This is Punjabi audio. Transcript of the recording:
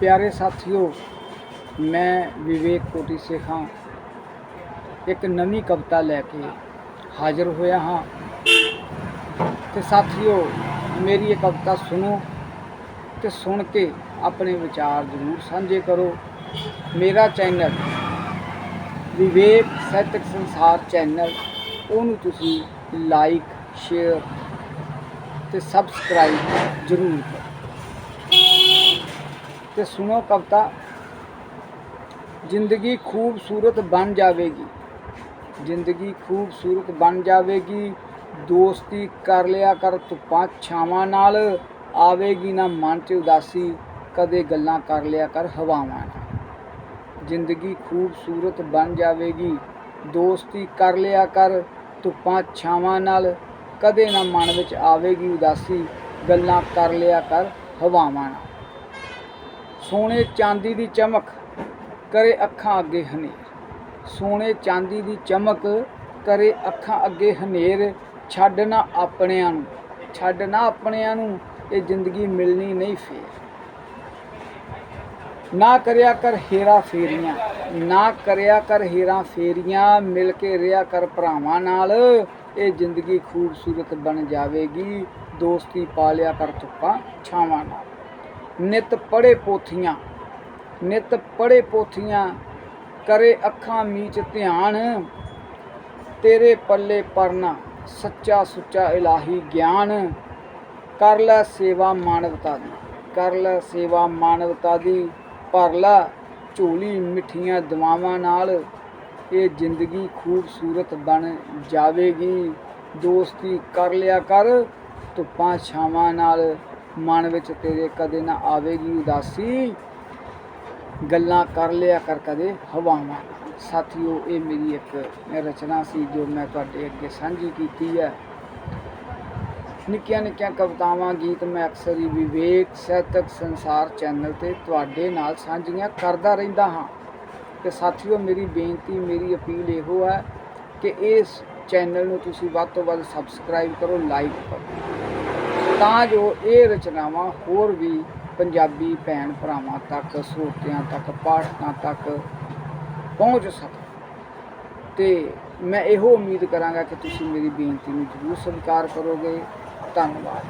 ਪਿਆਰੇ ਸਾਥੀਓ, ਮੈਂ ਵਿਵੇਕ ਕੋਟੀ ਸੇਖਾਂ ਇੱਕ ਨਵੀਂ ਕਵਿਤਾ ਲੈ ਕੇ ਹਾਜ਼ਰ ਹੋਇਆ ਹਾਂ। ਤੇ ਸਾਥੀਓ, ਮੇਰੀ ਇਹ ਕਵਿਤਾ ਸੁਣੋ ਤੇ ਸੁਣ ਕੇ ਆਪਣੇ ਵਿਚਾਰ ਜ਼ਰੂਰ ਸਾਂਝੇ ਕਰੋ। ਮੇਰਾ ਚੈਨਲ ਵਿਵੇਕ ਸਾਹਿਤਕ ਸੰਸਾਰ ਚੈਨਲ, ਉਹਨੂੰ ਤੁਸੀਂ ਲਾਈਕ, ਸ਼ੇਅਰ ਤੇ ਸਬਸਕ੍ਰਾਈਬ ਜ਼ਰੂਰ ਕਰੋ। ਤੇ ਸੁਣੋ ਕਵਿਤਾ, ਜ਼ਿੰਦਗੀ ਖੂਬਸੂਰਤ ਬਣ ਜਾਵੇਗੀ। ਜ਼ਿੰਦਗੀ ਖੂਬਸੂਰਤ ਬਣ ਜਾਵੇਗੀ, ਦੋਸਤੀ ਕਰ ਲਿਆ ਕਰ, ਧੁੱਪਾਂ ਛਾਵਾਂ ਨਾਲ ਆਵੇਗੀ ਨਾ ਮਨ 'ਚ ਉਦਾਸੀ, ਕਦੇ ਗੱਲਾਂ ਕਰ ਲਿਆ ਕਰ, ਹਵਾਵਾਂ ਨਾਲ। ਜ਼ਿੰਦਗੀ ਖੂਬਸੂਰਤ ਬਣ ਜਾਵੇਗੀ, ਦੋਸਤੀ ਕਰ ਲਿਆ ਕਰ, ਧੁੱਪਾਂ ਛਾਵਾਂ ਨਾਲ, ਕਦੇ ਨਾ ਮਨ ਵਿੱਚ ਆਵੇਗੀ ਉਦਾਸੀ, ਗੱਲਾਂ ਕਰ ਲਿਆ ਕਰ, ਹਵਾਵਾਂ ਨਾਲ। ਸੋਨੇ ਚਾਂਦੀ ਦੀ ਚਮਕ ਕਰੇ ਅੱਖਾਂ ਅੱਗੇ ਹਨੇਰ। ਸੋਨੇ ਚਾਂਦੀ ਦੀ ਚਮਕ ਕਰੇ ਅੱਖਾਂ ਅੱਗੇ ਹਨੇਰ। ਛੱਡ ਨਾ ਆਪਣਿਆਂ ਨੂੰ, ਛੱਡ ਨਾ ਆਪਣਿਆਂ ਨੂੰ ਇਹ ਜ਼ਿੰਦਗੀ ਮਿਲਣੀ ਨਹੀਂ ਫੇਰ। ਨਾ ਕਰਿਆ ਕਰ ਹੀਰਾ ਫੇਰੀਆਂ, ਨਾ ਕਰਿਆ ਕਰ ਹੀਰਾ ਫੇਰੀਆਂ, ਮਿਲ ਕੇ ਰਿਆ ਕਰ ਭਰਾਵਾਂ ਨਾਲ, ਇਹ ਜ਼ਿੰਦਗੀ ਖੂਬਸੂਰਤ ਬਣ ਜਾਵੇਗੀ। ਦੋਸਤੀ ਪਾ ਲਿਆ ਕਰ ਧੁੱਪਾਂ, ਛਾਵਾਂ ਨਾਲ। ਨਿਤ ਪੜੇ ਪੋਥੀਆਂ, ਨਿਤ ਪੜੇ ਪੋਥੀਆਂ, ਕਰੇ ਅੱਖਾਂ ਮੀਚ ਧਿਆਨ, ਤੇਰੇ ਪੱਲੇ ਪਰਨਾ ਸੱਚਾ ਸੁੱਚਾ ਇਲਾਹੀ ਗਿਆਨ। ਕਰ ਲੈ ਸੇਵਾ ਮਾਨਵਤਾ ਦੀ, ਕਰ ਲੈ ਸੇਵਾ ਮਾਨਵਤਾ ਦੀ, ਭਰ ਲੈ ਝੋਲੀ ਮਿੱਠੀਆਂ ਦਵਾਵਾਂ ਨਾਲ। ਇਹ ਜ਼ਿੰਦਗੀ ਖੂਬਸੂਰਤ ਬਣ ਜਾਵੇਗੀ। ਦੋਸਤੀ ਕਰ ਲਿਆ ਕਰ, ਧੁੱਪਾਂ ਛਾਵਾਂ ਨਾਲ। ਮਨ ਵਿੱਚ ਤੇਰੇ ਕਦੇ ਨਾ ਆਵੇਗੀ ਉਦਾਸੀ। ਗੱਲਾਂ ਕਰ ਲਿਆ ਕਰ ਕਦੇ ਹਵਾਵਾਂ। ਸਾਥੀਓ, ਇਹ ਮੇਰੀ ਇੱਕ ਰਚਨਾ ਸੀ ਜੋ ਮੈਂ ਤੁਹਾਡੇ ਅੱਗੇ ਸਾਂਝੀ ਕੀਤੀ ਹੈ। ਨਿੱਕੀਆਂ ਨਿੱਕੀਆਂ ਕਵਿਤਾਵਾਂ, ਗੀਤ ਮੈਂ ਅਕਸਰ ਹੀ ਵਿਵੇਕ, ਸਾਹਿਤਕ, ਸੰਸਾਰ ਚੈਨਲ ਤੇ ਤੁਹਾਡੇ ਨਾਲ ਸਾਂਝੀਆਂ ਕਰਦਾ ਰਹਿੰਦਾ ਹਾਂ। ਤੇ ਸਾਥੀਓ, ਮੇਰੀ ਬੇਨਤੀ, ਮੇਰੀ ਅਪੀਲ ਇਹੋ ਹੈ ਕਿ ਇਸ ਚੈਨਲ ਨੂੰ ਤੁਸੀਂ ਵੱਧ ਤੋਂ ਵੱਧ ਸਬਸਕ੍ਰਾਈਬ ਕਰੋ ਲਾਈਕ ਕਰੋ। ਤਾਂ ਜੋ ਇਹ ਰਚਨਾਵਾਂ ਹੋਰ ਵੀ ਪੰਜਾਬੀ ਭੈਣ ਭਰਾਵਾਂ ਤੱਕ, ਸਰੋਤਿਆਂ ਤੱਕ, ਪਾਠਕਾਂ ਤੱਕ ਪਹੁੰਚ ਸਕਣ। ਤੇ ਮੈਂ ਇਹੋ ਉਮੀਦ ਕਰਾਂਗਾ ਕਿ ਤੁਸੀਂ ਮੇਰੀ ਬੇਨਤੀ ਨੂੰ ਜ਼ਰੂਰ ਸਵੀਕਾਰ ਕਰੋਗੇ। ਧੰਨਵਾਦ